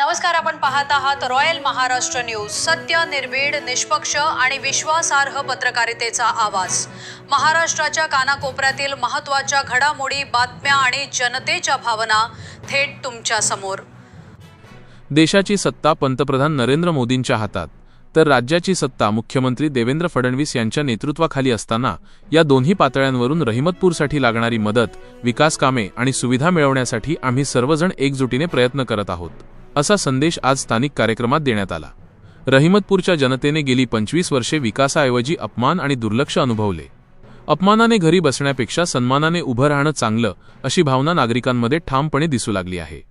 नमस्कार आपण पाहत आहात रॉयल महाराष्ट्र न्यूज. सत्य निर्भीड निष्पक्ष आणि विश्वासार्ह पत्रकारितेचा आवाज. महाराष्ट्राच्या कानाकोपऱ्यातील महत्त्वाच्या घडामोडी बातम्या आणि जनतेच्या भावना थेट तुमच्यासमोर. देशाची सत्ता पंतप्रधान नरेंद्र मोदींच्या हातात. तर राज्याची सत्ता मुख्यमंत्री देवेंद्र फडणवीस यांच्या नेतृत्वाखाली असताना या दोन्ही पातळ्यांवरून रहिमतपूरसाठी लागणारी मदत विकास कामे आणि सुविधा मिळवण्यासाठी आम्ही सर्वजण एकजुटीने प्रयत्न करत आहोत. असा संदेश आज स्थानिक कार्यक्रमात देण्यात आला. रहिमतपूरच्या जनतेने गेली पंचवीस वर्षे विकासाऐवजी अपमान आणि दुर्लक्ष अनुभवले. अपमानाने घरी बसण्यापेक्षा सन्मानाने उभं राहणं चांगलं अशी भावना नागरिकांमध्ये ठामपणे दिसू लागली आहे.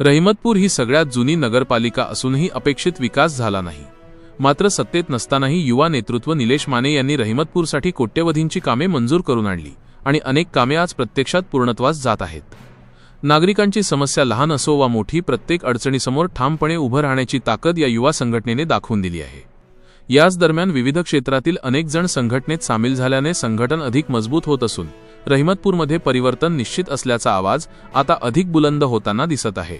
रहिमतपूर ही सगळ्यात जुनी नगरपालिका असूनही अपेक्षित विकास झाला नाही. मात्र सत्तेत नसतानाही युवा नेतृत्व निलेश माने यांनी रहिमतपूरसाठी कोट्यवधींची कामे मंजूर करून आणली आणि अनेक कामे आज प्रत्यक्षात पूर्णत्वास जात आहेत. नागरिकांची समस्या लहान असो वा मोठी प्रत्येक अडचणीसमोर ठामपणे उभं राहण्याची ताकद या युवा संघटनेने दाखवून दिली आहे. याच दरम्यान विविध क्षेत्रातील अनेक जण संघटनेत सामील झाल्याने संघटन अधिक मजबूत होत असून रहिमतपूरमध्ये परिवर्तन निश्चित असल्याचा आवाज आता अधिक बुलंद होताना दिसत आहे.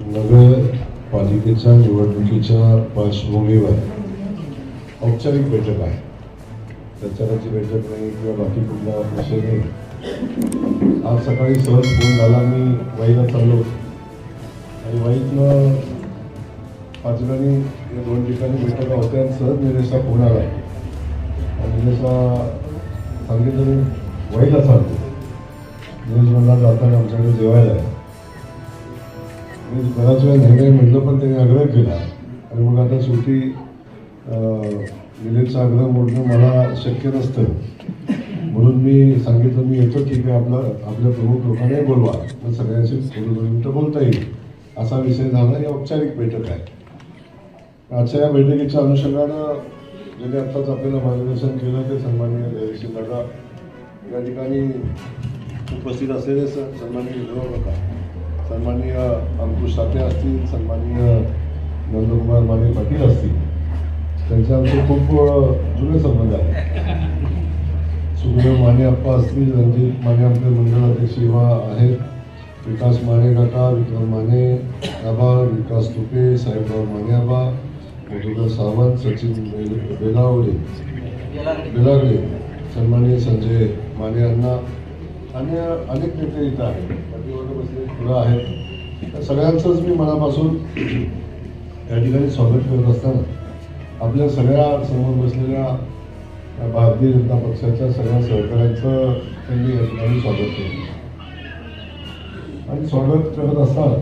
नगरपालिकेच्या निवडणुकीच्या पार्श्वभूमीवर औपचारिक बैठक आहे. प्रचाराची बैठक नाही किंवा बाकी कुठला विषय नाही. आज सकाळी सहज फोन झाला मी वाईला चाललो आणि वाईतनं पाचगाणी या दोन ठिकाणी बैठका होत्या आणि सहज निलेशचा फोन आला. आणि निलेशला सांगितलं मी वाईला चालतो दिवस म्हणला जाताना आमच्याकडे जेवायला आहे. मी बराच वेळा नाही म्हटलं पण त्याने आग्रह केला. आणि मग आता शेवटी अं, आग्रह मोडणं मला शक्य नसतं. म्हणून मी सांगितलं मी येतो ठीक आहे आपलं आपल्या प्रमुख लोकांनाही बोलवा. मग सगळ्यांशी थोडं दोन मिनटं बोलता येईल. असा विषय झाला ही औपचारिक बैठक आहे. आजच्या या बैठकीच्या अनुषंगानं ज्यांनी आत्ताच आपल्याला मार्गदर्शन केलं ते सन्मान्य जयश्री दादा या ठिकाणी उपस्थित असलेले स- सन्माननीय होता सन्माननीय अंकुश साठे असतील सन्माननीय नंदकुमार माने पाटील असतील. त्यांचे आमचे खूप जुने संबंध आहेत. सुखदेव माने आप्पा असतील रणजित माने आपले मंडळ अध्यक्ष युवा आहेत. विकास माने काका विक्रम माने आबा विकास तुपे साहेबराव माने आबा मधुकर सावंत सचिन बेलावडे बेलागडे सन्माननीय संजय माने अण्णा आणि अनेक नेते इथं आहेत. पाठीमागे बसले आहेत. त्या सगळ्यांचंच मी मनापासून या ठिकाणी स्वागत करत असताना आपल्या सगळ्या समोर बसलेल्या भारतीय जनता पक्षाच्या सगळ्या सहकाऱ्यांचं त्यांनी या स्वागत केलं. आणि स्वागत करत असताना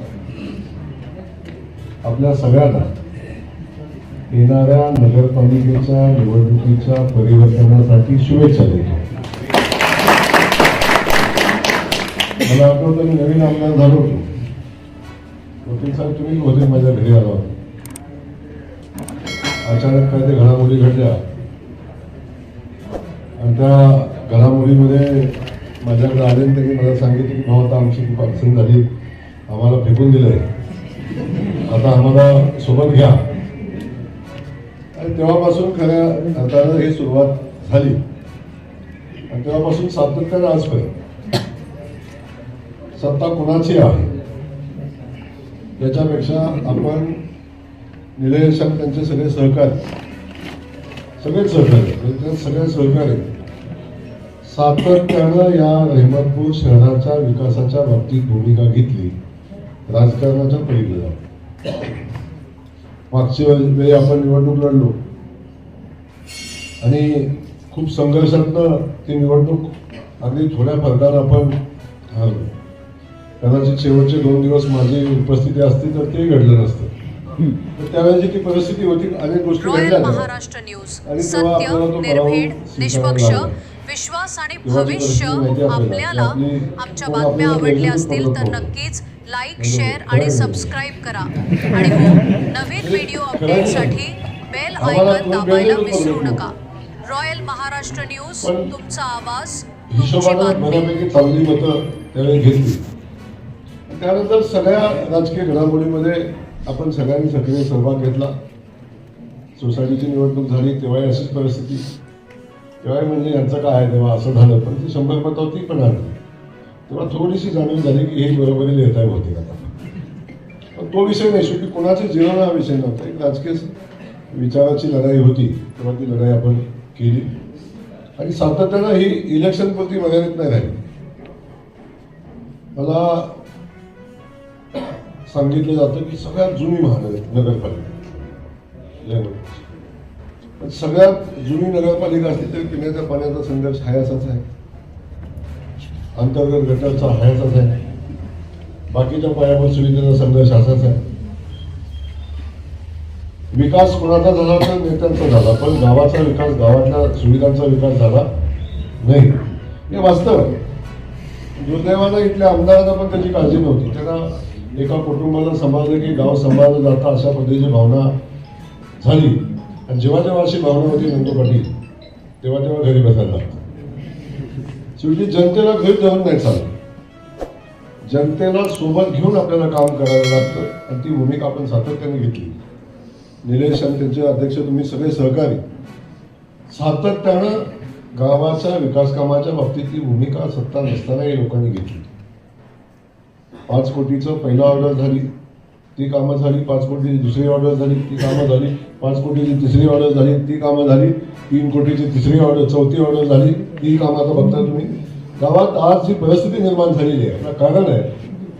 आपल्या सगळ्यांना येणाऱ्या नगरपालिकेच्या निवडणुकीच्या परिवर्तनासाठी शुभेच्छा देतो. मला आठवतं मी नवीन आमदार झालो होतो. वकील साहेब तुम्ही होते माझ्या घरी आला होता. अचानक काय ते घडामोडी घडल्या. आणि त्या घडामोडीमध्ये माझ्याकडे आले त्यांनी मला सांगितलं की भाऊ आता आमची खूप अडचण झाली. आम्हाला फेकून दिलंय. आता आम्हाला सोबत घ्या. आणि तेव्हापासून खऱ्या अर्थानं ही सुरुवात झाली. आणि तेव्हापासून सातत्यानं आजपर्यंत सत्ता कुणाची आहे? याच्यापेक्षा आपण निलेश त्यांचे सगळे सहकारी. सगळेच सहकारी. सगळे सहकारी. सातत्यानं या रहमतपूर शहराच्या विकासाच्या बाबतीत भूमिका घेतली. राजकारणाच्या पलीकडे जाऊन. वेळी आपण निवडणूक लढलो. आणि खूप संघर्षातनं ती निवडणूक अगदी थोड्या फरकानं आपण हरलो कदाचित शेवटचे दोन दिवस माझी उपस्थिती असती तर ते घडलं नसतं. त्यावेळेची ती परिस्थिती होती अनेक गोष्टी रॉयल घडल्या. महाराष्ट्र न्यूज सत्य निर्भीड निष्पक्ष. विश्वास आणि भविष्य आपल्याला आपल्याला. आपली- आमच्या बातम्या आवडल्या असतील तर. नक्कीच लाईक. शेअर आणि. सबस्क्राईब करा आणि हो नवीन व्हिडिओ अपडेटसाठी बेल आयकॉन दाबायला विसरू नका रॉयल महाराष्ट्र न्यूज तुमचा आवाज तुमची बातमी त्यावेळी घेतली त्यानंतर सगळ्या राजकीय घडामोडीमध्ये आपण सगळ्यांनी सक्रिय सहभाग घेतला. सोसायटीची निवडणूक झाली तेव्हाही अशीच परिस्थिती. तेव्हाही म्हणजे यांचं काय आहे तेव्हा असं झालं पण ती शंभर मतं होती पण आली तेव्हा थोडीशी जाणीव झाली की हे बरोबरी लिहिताय होती होते आता. पण तो विषय नाही शेवटी कोणाचे जिरवणं हा विषय नव्हता. एक राजकीय विचाराची लढाई होती तेव्हा ती लढाई आपण केली. आणि सातत्यानं ही इलेक्शन पुरती मर्यादित नाही राहिली. मला सांगितलं जातं की सगळ्यात जुनी महानगर नगरपालिका. पण सगळ्यात जुनी नगरपालिका असली तरी पिण्याच्या पाण्याचा संघर्ष हाय असाच आहे. अंतर्गत गटारचा हाय आहे. बाकीच्या पायाभूत सुविधेचा संघर्ष असाच आहे. विकास कोणाचा झाला तर नेत्यांचा झाला पण गावाचा विकास गावातल्या सुविधांचा विकास झाला नाही. हे वास्तव आहे. दुर्दैवानं इथल्या आमदारांना पण त्याची काळजी नव्हती. त्यांना एका कुटुंबाला सांभाळलं की गाव सांभाळलं जातं अशा पद्धतीची भावना झाली. आणि जेव्हा जेव्हा अशी भावना होती नंदू पाटील तेव्हा तेव्हा घरी बसायला लागतं शेवटी जनतेला घरी धरून नाही चालत. जनतेला सोबत घेऊन आपल्याला काम करावं लागतं. आणि ती भूमिका आपण सातत्याने घेतली. निलेश आणि त्यांचे अध्यक्ष तुम्ही सगळे सहकारी. सातत्यानं गावाच्या विकास कामाच्या बाबतीतली भूमिका सत्ता नसतानाही लोकांनी घेतली. पाच कोटीचं पहिला ऑर्डर झाली ती कामं झाली पाच कोटीची दुसरी ऑर्डर झाली ती कामं झाली पाच कोटीची तिसरी ऑर्डर झाली ती कामं झाली तीन कोटीची तिसरी ऑर्डर चौथी ऑर्डर झाली ती कामं आता बघता तुम्ही. गावात आज जी परिस्थिती निर्माण झालेली आहे. कारण आहे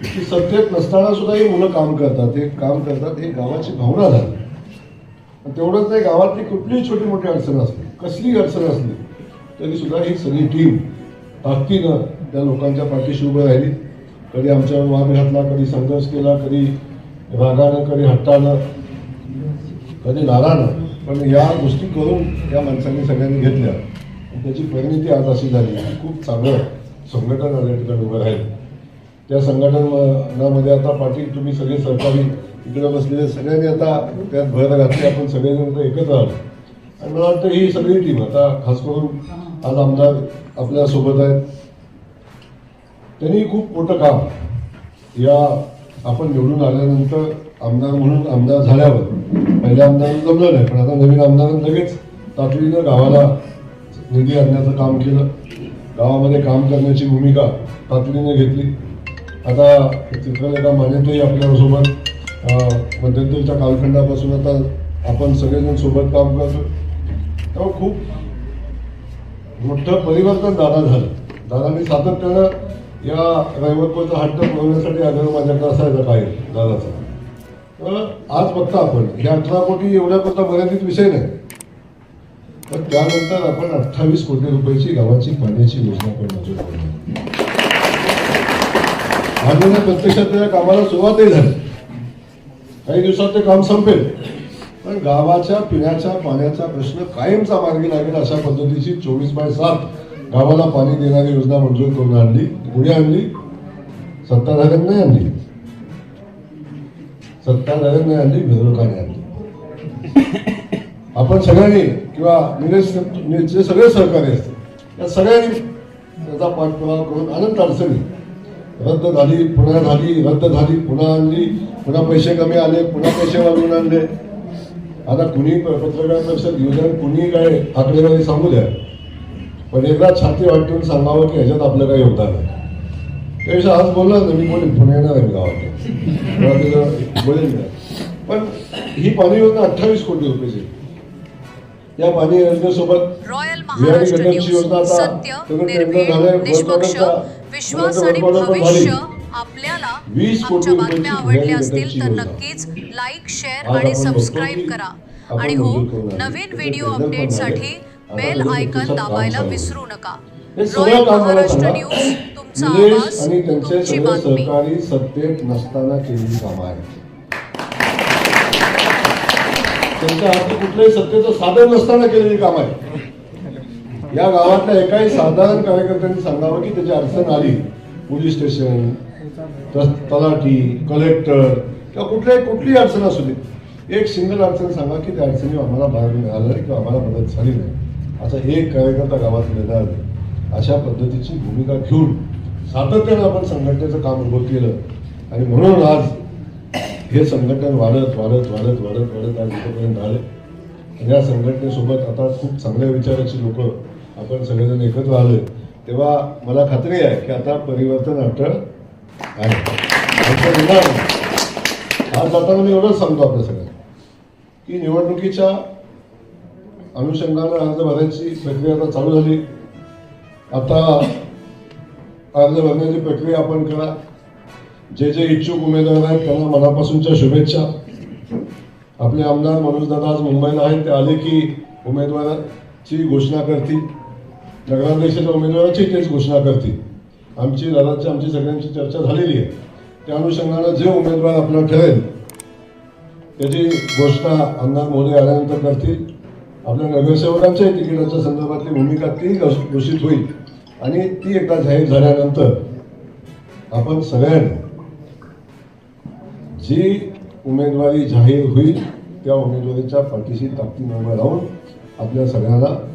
की सत्तेत नसताना सुद्धा ही मुलं काम करतात. हे काम करतात हे गावाची भावना झाली. तेवढंच नाही गावातली कुठलीही छोटी मोठी अडचण असली कसलीही अडचण असली तरी सुद्धा ही सगळी टीम ताकदीनं त्या लोकांच्या पाठीशी उभं राहिली. कधी आमच्यावर वाद घातला कधी संघर्ष केला कधी रागानं कधी हट्टानं कधी नारानं. पण या गोष्टी करून या माणसांनी सगळ्यांनी घेतल्या. आणि त्याची परिणिती आज अशी झाली की खूप चांगलं संघटन आल्या ठिकाणी उभं राहील. त्या संघटनामध्ये आता पाटील तुम्ही सगळे सरकारी इकडे बसलेले सगळ्यांनी आता त्यात भर घातली आपण सगळेजण एकत्र आलो. आणि मला वाटतं ही सगळी टीम आता खास करून आज आमदार आपल्यासोबत आहेत. त्यांनी खूप मोठं काम या आपण निवडून आल्यानंतर आमदार म्हणून आमदार झाल्यावर पहिल्या आमदारांना जमलं नाही पण आता नवीन आमदारांनी लगेच तातडीनं गावाला निधी आणण्याचं काम केलं. गावामध्ये काम करण्याची भूमिका तातडीनं घेतली. आता चित्रलेखा मान्यताही आपल्यासोबत अं, मध्यंतरीच्या कालखंडापासून आता आपण सगळेजण सोबत काम करतो तेव्हा खूप मोठं परिवर्तन दादा झालं. दादांनी सातत्यानं या रहिवत्वाचा हट्ट पुरवण्यासाठी आग्रह माझ्याकडे असायचा काय दादाचा. तर आज बघता आपण हे अठरा कोटी एवढ्याकरता मर्यादित विषय नाही. पण त्यानंतर आपण अठ्ठावीस कोटी रुपयाची गावाची पाण्याची योजना पण मंजूर केली आणि प्रत्यक्षात त्या कामाला सुरुवातही झाली. काही दिवसात ते काम संपेल. पण गावाच्या पिण्याच्या पाण्याचा प्रश्न कायमचा मार्गी लागेल अशा पद्धतीची चोवीस बाय सात गावाला पाणी देणारी योजना मंजूर करून आणली. पुढे आणली? सत्ताधाऱ्यांनी आणली. सत्ताधाऱ्यांनी आणली विरोधकांनी आणली. आपण सगळ्यांनी किंवा निलेश जे सगळे सहकारी असते या सगळ्यांनी त्याचा पाठपुरावा करून अनंत अडचणी. रद्द झाली पुन्हा झाली रद्द झाली पुन्हा आणली पुन्हा पैसे कमी आले पुन्हा पैसे वाढवून आणले. आता कुणी पत्रकार परिषद योजना कुणी काय आकडेवारी सांगू द्या. पण एकदा छाती वाटून सांगावं की ह्याच्यात आपलं काही योगदान आहे त्याविषयी आज ना मी बोलेन पुणे येणार आहे गावात बोलेन. पण ही पाणी योजना अठ्ठावीस कोटी रुपयाची या पाणी योजनेसोबत योजना आता झालंय, आपल्याला 20 कोटी आमच्या रुपयाची बातम्या आवडल्या असतील तर. नक्कीच लाईक शेअर आणि सबस्क्राईब करा आणि हो. नवीन व्हिडिओ अपडेटसाठी बेल आयकन दाबायला आहे. विसरू नका. रॉयल महाराष्ट्र. न्यूज तुमचा आवाज तुमची बातमी. सत्तेत नसताना केलेली कामं आहेत. त्यांच्या हाती कुठल्याही सत्तेचं साधन नसताना केलेली कामं आहेत. या गावातल्या एकाही साधारण कार्यकर्त्यांनी सांगावं की त्याची अडचण आली. पोलीस स्टेशन तलाठी कलेक्टर किंवा कुठल्याही कुठलीही अडचण असू दे. एक सिंगल अडचण सांगा की त्या अडचणी आम्हाला मार्ग मिळाला नाही किंवा आम्हाला मदत झाली नाही. असा एक कार्यकर्ता गावात मिळणार नाही अशा पद्धतीची भूमिका घेऊन सातत्यानं आपण संघटनेचं काम उभं केलं. आणि म्हणून आज हे संघटन वाढत वाढत वाढत वाढत वाढत आज इथंपर्यंत आले आणि या संघटनेसोबत आता खूप चांगल्या विचाराची लोक आपण सगळेजण एकत्र आले तेव्हा मला खात्री आहे की आता परिवर्तन अटळ आहे. आज जाताना मी एवढंच सांगतो आपल्या सगळ्यांना की निवडणुकीच्या अनुषंगानं अर्ज भरायची प्रक्रिया आता चालू झाली. आता अर्ज भरण्याची प्रक्रिया आपण करा. जे जे इच्छुक उमेदवार आहेत त्यांना मनापासूनच्या शुभेच्छा. आपले आमदार मनोज दादा आज मुंबईला आहेत ते आले की उमेदवाराची घोषणा करतील. नगराध्यक्षाच्या उमेदवाराची तेच घोषणा करतील. आमची दादाची आमची सगळ्यांची चर्चा झालेली आहे. त्या अनुषंगानं जे उमेदवार आपला ठरेल त्याची घोषणा आमदार मोदी आल्यानंतर करतील. आपल्या नगरसेवकांच्याही तिकिटाच्या संदर्भातली भूमिका ती घोष- घोषित होईल. आणि ती एकदा जाहीर झाल्यानंतर आपण सगळ्यांनी जी उमेदवारी जाहीर होईल त्या उमेदवारीच्या पाठीशी ताकदीनं उभं राहून आपल्या सगळ्यांना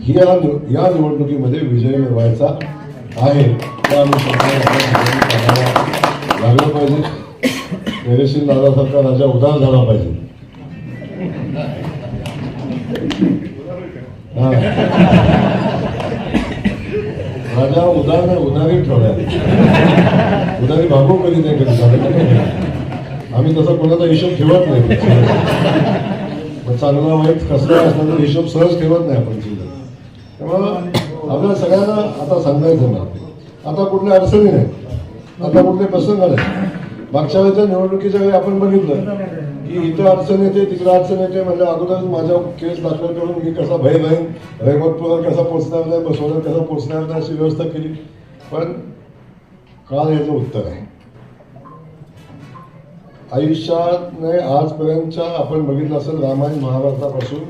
ही या या निवडणुकीमध्ये विजय मिळवायचा आहे. त्या अनुषंगाने लागलं पाहिजे. धैर्यशील दादासारखा राजा उदार झाला पाहिजे. राजा उदार नाही उदारी ठेवलाय. उदारी भागो कधी नाही कधी आम्ही तसा कोणाचा हिशोब ठेवत नाही. चांगला वाईट कसला असला तर हिशोब सहज ठेवत नाही आपण जिल्ह्यात त्यामुळं आपल्या सगळ्यांना आता सांगायचं ना आता कुठल्या अडचणी नाही आता कुठले प्रसंग नाही मागच्या वेळेच्या निवडणुकीच्या वेळी आपण बघितलं की इथं अडचण येते तिकडं अडचण येते म्हणजे अगोदरच माझ्या केस दाखल करून मी कसा भय राहीन रहिमतपुरात कसा पोचणार नाही बसवण्यात कसा पोचणार नाही अशी व्यवस्था केली. पण काल याचं उत्तर आहे. आयुष्यात नाही आजपर्यंतच्या आपण बघितलं असेल रामायण महाभारतापासून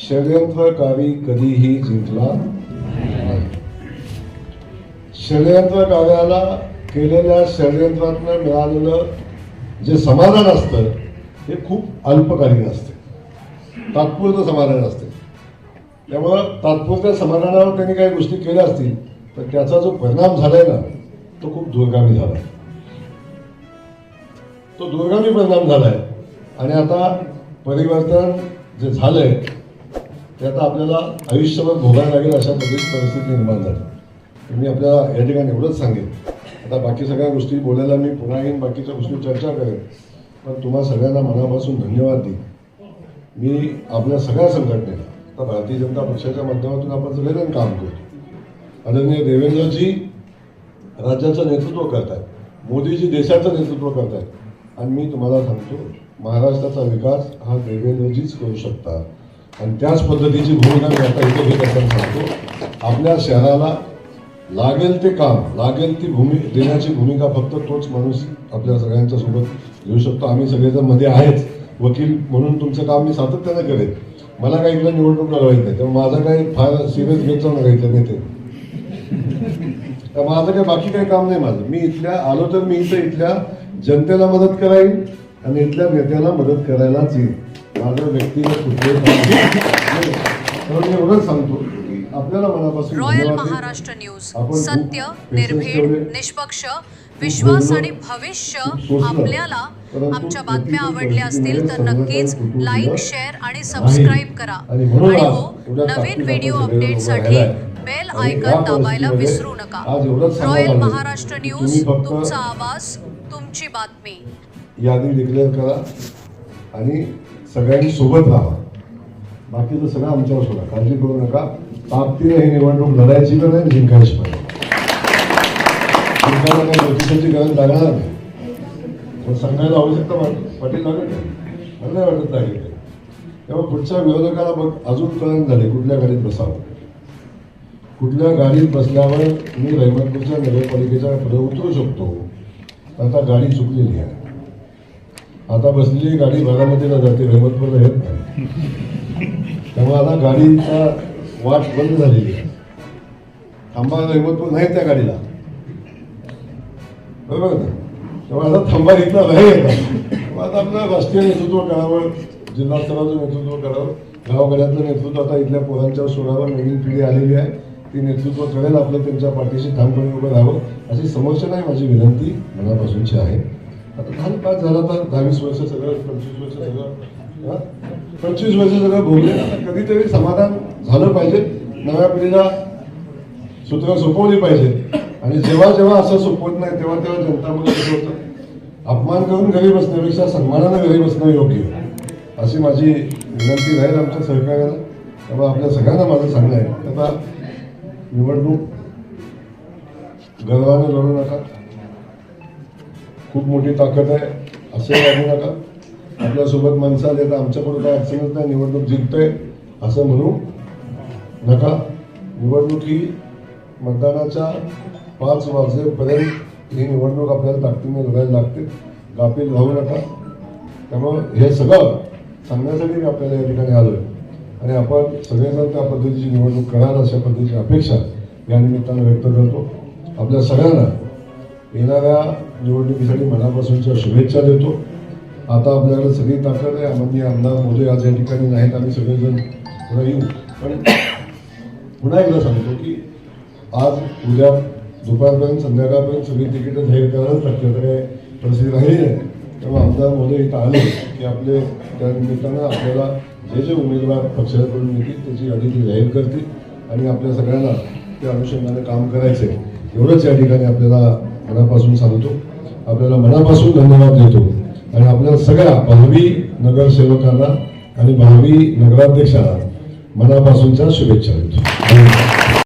षडयंत्रकारी कधीही जिंकला नाही. षडयंत्र केलेल्या षडयंत्रातनं मिळालेलं जे समाधान असतं हे खूप अल्पकालीन असते. तात्पुरतं समाधान असते. त्यामुळं तात्पुरत्या समाधानावर त्यांनी काही गोष्टी केल्या असतील तर त्याचा जो परिणाम झालाय ना तो खूप दूरगामी झाला तो दूरगामी परिणाम झालाय. आणि आता परिवर्तन जे झालंय ते आता आपल्याला आयुष्यभर भोगायला लागेल अशा पद्धतीची परिस्थिती निर्माण झाली. मी आपल्याला या ठिकाणी एवढंच सांगेन. आता बाकी सगळ्या गोष्टी बोलायला मी पुन्हा येईन बाकीच्या गोष्टी चर्चा करेन. पण तुम्हा सगळ्यांना मनापासून धन्यवाद देईन. मी आपल्या सगळ्या संघटनेला आता भारतीय जनता पक्षाच्या माध्यमातून आपण सगळेजण काम करतो. आदरणीय देवेंद्रजी राज्याचं नेतृत्व करतायत मोदीजी देशाचं नेतृत्व करतायत. आणि मी तुम्हाला सांगतो महाराष्ट्राचा विकास हा देवेंद्रजीच करू शकतात. आणि त्याच पद्धतीची भूमिका मी आता इथे घेत असताना सांगतो. आपल्या शहराला लागेल ते काम लागेल ती भूमी देण्याची भूमिका फक्त तोच माणूस आपल्या सगळ्यांच्या सोबत घेऊ शकतो. आम्ही सगळेजणमध्ये आहेच वकील म्हणून तुमचं काम मी सातत्यानं करेन. मला काही इकडे निवडणूक लढवायची नाही तेव्हा माझं काही फार सिरियस घेत जाऊ नका इथल्या नेते माझं काही बाकी काही काम नाही माझं. मी इथल्या आलो तर मी इथं इथल्या जनतेला मदत कराईन आणि इथल्या नेत्याला मदत करायलाच येईल. माझं व्यक्तिगत कुठले मी एवढंच सांगतो. रॉयल. महाराष्ट्र न्यूज सत्य निर्भीड. निष्पक्ष विश्वास आणि भविष्य. आपल्याला आमच्या बातम्या आवडल्या असतील तर नक्कीच लाईक शेअर आणि. सबस्क्राईब करा आणि हो नवीन व्हिडिओ अपडेटसाठी. बेल आयकॉन दाबायला विसरू नका रॉयल महाराष्ट्र न्यूज तुमचा आवाज तुमची बातमी यादी डिक्लेअर करा आणि सगळ्यांनी सोबत राहा बाकीचं सगळं आमच्यावर सोडा. काळजी करू नका. ताकदीने ही निवडणूक लढायची तर नाही जिंकायची पण जिंकायला काही नोटिसाची गरज लागणार नाही. पण सांगायला आवश्यकता वाट- पाटील लागत नाही मला नाही वाटत लागेल. तेव्हा पुढच्या विरोधकाला बघ अजून कळण झाले कुठल्या गाडीत बसावं. कुठल्या गाडीत बसल्यावर मी रहिमतपूरच्या नगरपालिकेच्या पुढे उतरू शकतो. आता गाडी चुकलेली आहे. आता बसलेली गाडी भागामतीला जाते रहिमतपूरला येत नाही. तेव्हा आता गाडीचा वाट बंद झालेली आहे. थांबायला पण नाही त्या गाडीला. बरोबर ना तेव्हा आता थांबा इथला नाही येत आता आपलं राष्ट्रीय नेतृत्व करावं जिल्हा स्तराचं नेतृत्व करावं गावगाड्यातलं नेतृत्व आता इथल्या पोरांच्या सोडावं नवीन पिढी आलेली आहे. ती नेतृत्व करेल आपलं त्यांच्या पाठीशी ठामपणे उभं राहावं अशी समस्या नाही माझी विनंती मनापासूनची आहे. आता दहा पाच झाला तर दहावीस वर्ष सगळं पंचवीस वर्ष सगळं. पंचवीस वर्ष सगळं भोगले कधीतरी समाधान झालं पाहिजे. नव्या पिढीला सूत्र सोपवली पाहिजे. आणि जेव्हा जेव्हा असं सोपवत नाही तेव्हा तेव्हा जनतामध्ये होतं. अपमान करून घरी बसण्यापेक्षा सन्मानानं घरी बसणं योग्य अशी माझी विनंती राहील आमच्या सहकार्याला. त्यामुळे आपल्या सगळ्यांना माझं सांगणं आहे. आता निवडणूक गर्वाने लढू नका. खूप मोठी ताकद आहे असं वागू नका. आपल्यासोबत माणसं आले तर आमच्याकडून काय अडचणच नाही निवडणूक जिंकतोय असं म्हणू नका. निवडणूक ही मतदानाच्या पाच वाजेपर्यंत ही निवडणूक आपल्याला ताकदीने लढायला लागते. गाफील राहू नका. त्यामुळं हे सगळं सांगण्यासाठी मी आपल्याला या ठिकाणी आलोय. आणि आपण सगळेजण त्या पद्धतीची निवडणूक करणार अशा पद्धतीची अपेक्षा या निमित्तानं व्यक्त करतो. आपल्या सगळ्यांना येणाऱ्या निवडणुकीसाठी मनापासूनच्या शुभेच्छा देतो. आता आपल्याकडे सगळी ताकद आहे. आम्ही आमदार मोदी आज या ठिकाणी नाहीत. आम्ही सगळेजण पुन्हा येऊ. पण पुन्हा एकदा सांगतो की आज उद्या दुपारपर्यंत संध्याकाळपर्यंत सगळी तिकीटं जाहीर करायलाच लागते आता काय परिस्थिती राहिली नाही. तेव्हा आमदार मोदी इथं आले की आपले त्या निमित्तानं आपल्याला जे जे उमेदवार पक्षाकडून येतील त्याची यादी ते जाहीर करतील आणि आपल्या सगळ्यांना त्या अनुषंगाने काम करायचं एवढंच या ठिकाणी आपल्याला मनापासून सांगतो. आपल्याला मनापासून धन्यवाद देतो. आणि आपल्या सगळ्या भावी नगरसेवकांना आणि भावी नगराध्यक्षांना मनापासूनच्या शुभेच्छा.